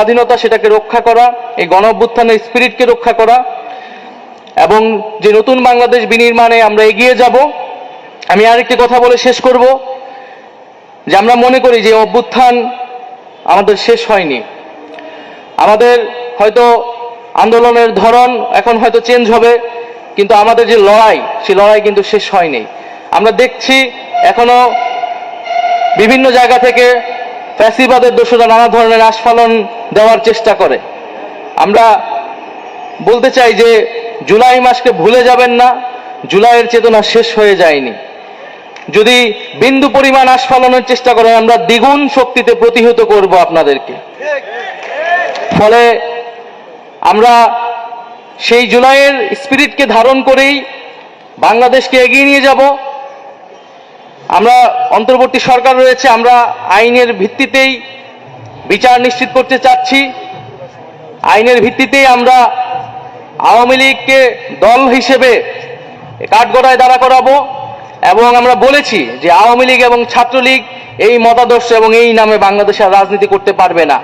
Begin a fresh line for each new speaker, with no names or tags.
স্বাধীনতা সেটাকে রক্ষা করা, এই গণ অভ্যুত্থানের স্পিরিটকে রক্ষা করা এবং যে নতুন বাংলাদেশ বিনির্মাণে আমরা এগিয়ে যাব, আমি আরেকটি কথা বলে শেষ করব, যে আমরা মনে করি যে অভ্যুত্থান আমাদের শেষ হয়নি। আমাদের হয়তো আন্দোলনের ধরন এখন হয়তো চেঞ্জ হবে, কিন্তু আমাদের যে লড়াই, সেই লড়াই কিন্তু শেষ হয়নি। আমরা দেখছি এখনও বিভিন্ন জায়গা থেকে ফ্যাসিবাদের দোষরা নানা ধরনের আস্ফালন দেওয়ার চেষ্টা করে। আমরা বলতে চাই যে, জুলাই মাসকে ভুলে যাবেন না, জুলাইয়ের চেতনা শেষ হয়ে যায়নি। যদি বিন্দু পরিমাণ আস্ফালনের চেষ্টা করেন, আমরা দ্বিগুণ শক্তিতে প্রতিহত করব আপনাদেরকে। ফলে আমরা সেই জুলাইয়ের স্পিরিটকে ধারণ করেই বাংলাদেশকে এগিয়ে নিয়ে যাব। আমরা অন্তর্বর্তী সরকার রয়েছে, আমরা আইনের ভিত্তিতেই বিচার নিশ্চিত করতে চাচ্ছি। আইনের ভিত্তিতেই আমরা আওয়ামী লীগকে দল হিসেবে কাঠগড়ায় দাঁড়া করাবো এবং আমরা বলেছি যে আওয়ামী লীগ এবং ছাত্রলীগ এই মতাদর্শ এবং এই নামে বাংলাদেশে আর রাজনীতি করতে পারবে না।